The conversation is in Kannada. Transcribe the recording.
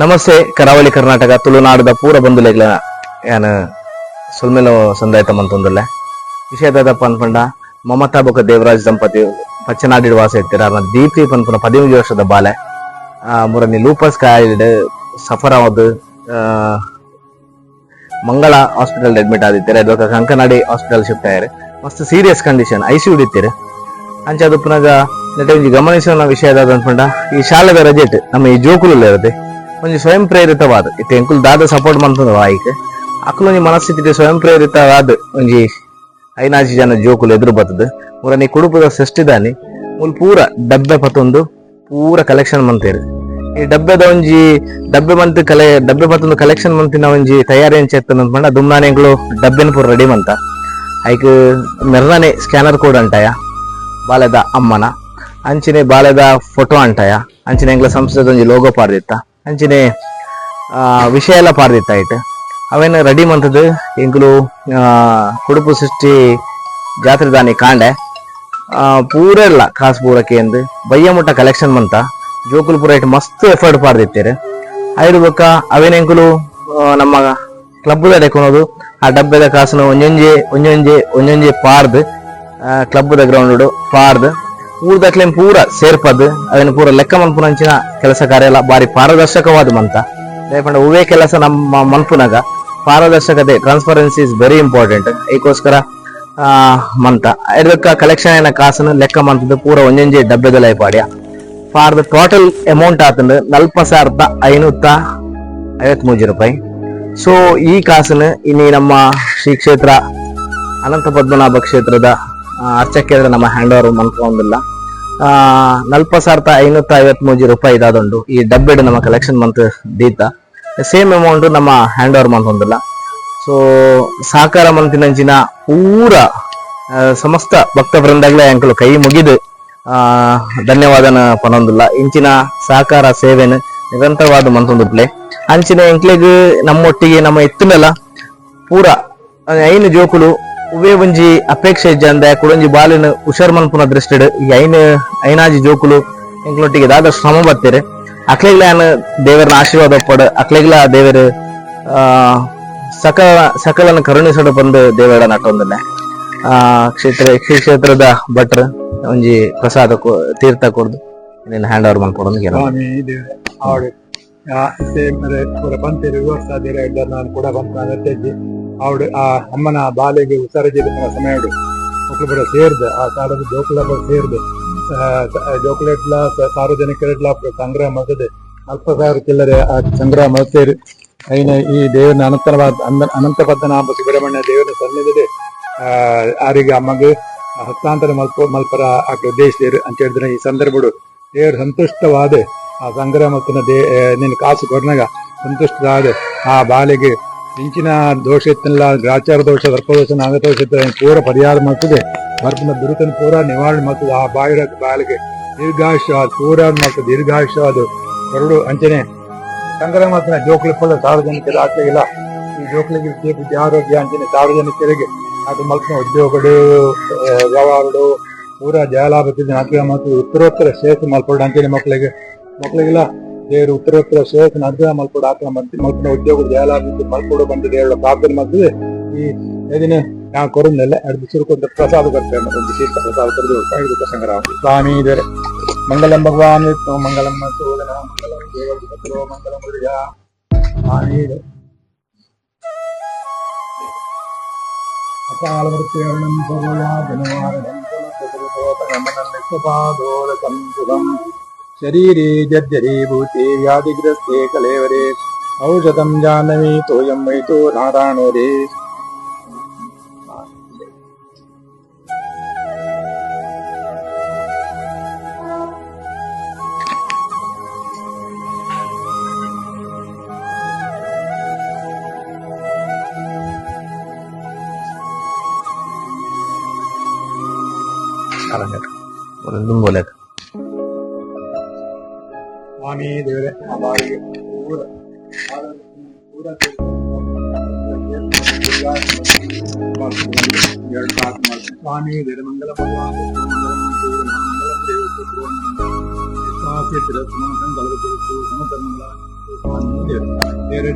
ನಮಸ್ತೆ, ಕರಾವಳಿ ಕರ್ನಾಟಕ ತುಳುನಾಡದ ಪೂರ ಬಂಧುಲೆಗ್ಲ ಏನು ಸುಲ್ಮೆಲ ಸಂದಾಯ್ತ ವಿಷಯ ವಿಷಯದಪ್ಪ ಅನ್ಪಂಡ ಮಮತಾ ಬೊಕ ದೇವರಾಜ್ ದಂಪತಿ, ಪಚ್ಚನಾಡಿಡ್ ವಾಸ ಇರ್ತೀರ ಅರ್ನ ದೀಪ್ತಿ ಪನ್ಪುನ ಪದಿಮೂಜು ವರ್ಷದ ಬಾಲೆ. ಮುರನಿ ಲೂಪಸ್ ಕಾಯಿಡ್ ಸಫರ್ ಆವದು ಮಂಗಳ ಹಾಸ್ಪಿಟಲ್ ಅಡ್ಮಿಟ್ ಆದಿತ್ತೀರ. ಇದು ಕಂಕನಾಡಿ ಹಾಸ್ಪಿಟಲ್ ಶಿಫ್ಟ್ ಆಯ್ರೆ ಮಸ್ತ್ ಸೀರಿಯಸ್ ಕಂಡೀಷನ್ ಐ ಸಿ ಇಡಿತ್ತೀರಿ ಅಂಚೆ ಅದು ಗಮನಿಸೋಣ ಗಮನಿಸುವ ವಿಷಯ ಅನ್ಪಂಡ ಈ ಶಾಲೆದ ರಜೆಟ್ ನಮ್ಮ ಈ ಜೋಕುಲು ಇರದೆ ಒಂಜಿ ಸ್ವಯಂ ಪ್ರೇರಿತವಾದ ಇತ್ತೆ ಎಂಕುಲ್ ದಾದ ಸಪೋರ್ಟ್ ಮಂತದ ವಾಯಿಕ್ ಒಂಜಿ ಮನಸ್ಥಿತಿ ಸ್ವಯಂ ಪ್ರೇರಿತವಾದ ಒಂಜಿ ಐನಾಜಿ ಜನ ಜೋಕುಲು ಎದುರು ಬರ್ತದ ಮೂರ ನೀ ಕುಡುಪದ ಸೃಷ್ಟಿದಾನಿ ಮುಲ್ ಪೂರ ಡಬ್ಬೆ ಪತ್ತೊಂದು ಪೂರ ಕಲೆಕ್ಷನ್ ಮಂತೇರು ಈ ಡಬ್ಬೆದ ಒಂಜಿ ಡಬ್ಬೆ ಮಂತ್ ಕಲೆ ಡಬ್ಬೆ ಪತ್ತೊಂದು ಕಲೆಕ್ಷನ್ ಮಂತಿನ ಒಂಜಿ ತಯಾರಿ ಅಂತ ಎತ್ತನ ಅನ್ಪಂಡ ದುಮ್ನಾನೆ ಡಬ್ಬೆನ ಪೂರ ರೆಡಿ ಮಂತ ಐಕ್ ಮೆರ್ನಾನೆ ಸ್ಕ್ಯಾನರ್ ಕೋಡ್ ಅಂಟಾಯ ಬಾಲೆದ ಅಮ್ಮನ ಅಂಚಿನ ಬಾಲೆದ ಫೋಟೋ ಅಂಟಾಯ ಅಂಚಿನ ಎಂಗ್ಲ ಸಂಸ್ಥೆದ ಒಂಜಿ ಲೋಗೋ ಪಾಡ್ದಿತ್ತ ಅಂಚಿನೆ ವಿಷಯ ಎಲ್ಲ ಪಾರ್ದಿತ್ತ ಐಟ್ ಅವೇನು ರೆಡಿ ಮಂತದ್ದು? ಎಂಕುಲು ಕುಡುಪು ಸೃಷ್ಟಿ ಜಾತ್ರೆ ದಾನಿ ಕಾಂಡೆ. ಆ, ಪೂರ ಇಲ್ಲ ಕಾಸು ಪೂರಕ್ಕೆ ಎಂದು. ಬಯ್ಯ ಮುಟ್ಟ ಕಲೆಕ್ಷನ್ ಮಂತ. ಜೋಕುಲ್ ಪೂರ ಇಟ್ಟು ಮಸ್ತ್ ಎಫರ್ಟ್ ಪಾರ್ದಿತ್ತೀರಿ ಐದು ಬೊಕ್ಕ ಅವೇನ್ ಎಂಕುಲು ಆ, ನಮ್ಮ ಕ್ಲಬ್ದ ಡೆಕೊನೋದು ಆ ಡಬ್ಬೆದ ಕಾಸನ್ನು ಒಂಜೊಂಜೆ ಒಂಜೊಂಜೆ ಒಂಜೊಂಜೆ ಪಾರ್ದು ಕ್ಲಬ್ದ ಗ್ರೌಂಡ್ ಪಾರ್ದು ಊರ್ದಕ್ಲೇನ್ ಪೂರ ಸೇರ್ಪದ್ ಅದನ್ನ ಪೂರ ಲೆಕ್ಕ ಮನ್ಪುನಂಚಿನ ಕೆಲಸ ಕಾರ್ಯ ಎಲ್ಲ ಬಾರಿ ಪಾರದರ್ಶಕವಾದ ಮಂತ. ದಯಪಂಡ ಉವೆ ಕೆಲಸ ನಮ್ಮ ಮನ್ಪುನಾಗ ಪಾರದರ್ಶಕತೆ ಟ್ರಾನ್ಸ್ಪರೆನ್ಸಿ ಇಸ್ ವೆರಿ ಇಂಪಾರ್ಟೆಂಟ್ ಆ, ಮಂತ. ಇದಕ್ಕ ಕಲೆಕ್ಷನ್ ಏನ ಕಾಸನ್ನು ಲೆಕ್ಕ ಮಂತದ್ದು ಪೂರ ಒಂಜೊಂಜೆ ಡಬ್ಬೆದಲ್ಲ ಪಾಡ್ಯ ಫಾರ್ ದ ಟೋಟಲ್ ಅಮೌಂಟ್ ಆತಂದು ನಲ್ಪ ಸಾವಿರದ ಐನೂತ್ತ ಐವತ್ಮೂಜಿ ರೂಪಾಯಿ. ಸೊ ಈ ಕಾಸನ್ನು ಇನ್ನಿ ನಮ್ಮ ಶ್ರೀ ಕ್ಷೇತ್ರ ಅನಂತ ಪದ್ಮನಾಭ ಕ್ಷೇತ್ರದ ಅರ್ಚಕ್ಕೆ ನಮ್ಮ ಹ್ಯಾಂಡ್ ಓವರ್ ಮಂತ್ಕೊಂಡಿಲ್ಲ ನಲ್ಪ ಸಾವಿರದ ಐನೂತ್ತ ಮೂಜಿ ರೂಪಾಯಿ ಇದಾದುಂಡು ಈ ಡಬ್ಬೆಡ್ ನಮ್ಮ ಕಲೆಕ್ಷನ್ ಮಂತ್ ದೀತ. ಸೇಮ್ ಅಮೌಂಟ್ ನಮ್ಮ ಹ್ಯಾಂಡ್ ಓವರ್ ಒಂದಲ್ಲ. ಸೊ ಸಹಕಾರ ಮಂತಿನಂಚಿನ ಪೂರ ಸಮಸ್ತ ಭಕ್ತ ಬೃಂದಾಗಲೇ ಅಂಕಲು ಕೈ ಮುಗಿದು ಧನ್ಯವಾದನ ಪನೊಂದಿಲ್ಲ. ಇಂಚಿನ ಸಹಕಾರ ಸೇವೆನ ನಿರಂತರವಾದ ಮಂತೊಂದುಪ್ಲೆ ಅಂಚಿನ ಎಂಕ್ಲೆಗ್ ನಮ್ಮೊಟ್ಟಿಗೆ ನಮ್ಮ ಎತ್ತುನೆಲ್ಲ, ಪೂರ ಐನು ಜೋಕುಲು ಉವೇ ಒಂಜಿ ಅಪೇಕ್ಷೆ ಇಜ್ಜಂದ ಕುಡೊಂಜಿ ಬಾಲಿನ ಹುಷಾರ್ ಮನ್ಪುನ ದೃಷ್ಟಿ ಈ ಐನ ಐನಾಜಿ ಜೋಕುಲು ಎಂಕ್ಲೊಟ್ಟಿಗೆ ದಾದ ಶ್ರಮ ಬರ್ತೀರಿ. ಅಕ್ಲೆಗ್ಲ ದೇವರನ್ನ ಆಶೀರ್ವಾದ ಪಡ ಅಕ್ಲೆಗ್ಲ ದೇವರ ಸಕಲ ಸಕಲನ ಕರುಣಿಸಡ ಬಂದು ದೇವರ ನಟೊಂದನೆ ಆ, ಕ್ಷೇತ್ರ ಶ್ರೀ ಕ್ಷೇತ್ರದ ಭಟ್ರ ಒಂಜಿ ಪ್ರಸಾದ ತೀರ್ಥ ಕೊಡ್ದು ನಿನ್ನ ಹ್ಯಾಂಡ್ ಓವರ್ ಮಾಡ್ಕೊಡೋದು ಬಂತೇರಿ ನಾನು ಕೂಡ ಆವಡು ಆ ಅಮ್ಮನ ಬಾಲೆಗೆ ಉಸರಜಿದ ಸಮಯಡು ಮಕ್ಕಳು ಬರ ಸೇರ್ದೆ, ಆ ಕಾಲದ ಜೋಕುಲ ಸೇರಿದೆ. ಜೋಕುಲೆಟ್ಲ ಸಾರ್ವಜನಿಕರೆಡ್ಲ ಸಂಗ್ರಹ ಮಾಡ್ತದೆ ಅಲ್ಪ ಸಾವಿರ ಚಿಲ್ಲರೆ ಆ ಸಂಗ್ರಹ ಅಯ್ಯನ ಈ ದೇವನ ಅನಂತರವಾದ ಅನಂತ ಪದ್ಮನಾಭ ಸುಬ್ರಹ್ಮಣ್ಯ ದೇವರ ಸನ್ನಿಧಿದೆ ಆರಿಗೆ ಅಮ್ಮಗೆ ಹಸ್ತಾಂತರ ಮಲ್ಪ, ಮಲ್ಪರ ಆಕೆ ಉದ್ದೇಶ ಅಂತ ಹೇಳಿದ್ರೆ ಈ ಸಂದರ್ಭಡು ದೇವರು ಸಂತುಷ್ಟವಾದ, ಆ ಸಂಗ್ರಹ ಮತ್ತಿನ ದೇ ನಿನ್ನ ಕಾಸು ಕೊರನಾಗ ಸಂತುಷ್ಟವಾದ, ಆ ಬಾಲೆಗೆ ಮಿಂಚಿನ ದೋಷ ಇತ್ತಲ್ಲ, ಗ್ರಾಚಾರ ದೋಷ ಸರ್ಪದೋಷ ನಾಗದೋಷ ಇತ್ತ ಪೂರ ಪರಿಹಾರ ಮಾಡ್ತದೆ. ಬರ್ಪನ ದುರಿತನ ಪೂರ ನಿವಾರಣೆ ಮಾಡ್ತದೆ. ಆ ಬಾಯಿರ ಬಾಲಿಗೆ ದೀರ್ಘಾಯುಷ್ಯವಾದ ಪೂರ ಮಾಡ್ತದೆ. ಅದು ಎರಡು ಅಂಚನೆ. ಸಂಗ್ರಹ ಮಾತ್ರ ಜೋಕ್ಲಿ ಪೊಳ್ಳ ಸಾರ್ವಜನಿಕರ ಇಲ್ಲ. ಈ ಜೋಕ್ಲಿಗೆ ಬುದ್ಧಿ ಆರೋಗ್ಯ ಅಂಚನೆ ಸಾರ್ವಜನಿಕರಿಗೆ ಅದು ಮಲ್ಪನ ಉದ್ಯೋಗಗಳು ವ್ಯವಹಾರಗಳು, ಪೂರ ಜಯಲಾಭ ಅನುಗ್ರಹ ಮತ್ತು ಉತ್ತರೋತ್ತರ ಸೇರಿಸಿ ಮಲ್ಪಡ ಅಂಚನೆ ಮಕ್ಕಳಿಗೆ ಮಕ್ಕಳಿಗೆಲ್ಲ ದೇವರು ಉತ್ತರೋತ್ತರ ಶ್ರೇಷ್ಠ ಅನುಗ್ರಹ ಮಲ್ಪಡು ಆಕಳ ಮಂತ್ ಮಲ್ಪನ ಉದ್ಯೋಗ ಜಯಲಾಭ ಇದ್ದು ಮಲ್ಪಡು ಬಂದಿದೆ ಹೇಳೋ ಪ್ರಾರ್ಥನೆ ಮಾಡ್ತದೆ ಈ ದಿನ ನಾವು ಕೊರನ್ನೆಲ್ಲ ಎರಡು ಸುರುಕೊಂಡ ಪ್ರಸಾದ ಬರ್ತೇವೆ ಒಂದು ವಿಶೇಷ ಪ್ರಸಾದ ಕರೆದು ಐದು ಸಂಗ್ರಹ ಸ್ವಾಮಿ ಇದ್ದಾರೆ ಮಂಗಲಂ ಭಗವಾನ್ ವಿಷ್ಣು ಮಂಗಲಂ ಸೋದನ ಮಂಗಲಂ ದೇವ ಮಂಗಲಂ ಗುರುಜ ಸ್ವಾಮಿ ಇದೆ ಅಕಾಲಮೃತ್ಯುರ್ಣಂ ಸರ್ವಯಾತನವಾರಣಂ ಪುನಃ शरीरे जर्जरे भूते व्याधिग्रस्ते कलेवरे। औषधम जानवी तोयम वै तो नारायणो रे बोले था ಸ್ವಾಮಿ ದೇವರೇ ಆ ಬಾರಿಗೆ ಪೂರ ಪೂರ ಎರಡು ಪ್ರಾರ್ಥನೆ ಮಾಡ್ತೀನಿ ಸ್ವಾಮಿ ದೇವರ ಮಂಗಲ ಭಗವಾನ್ ಮಂಗಲ ದೇವತೆ ಬೇರೆ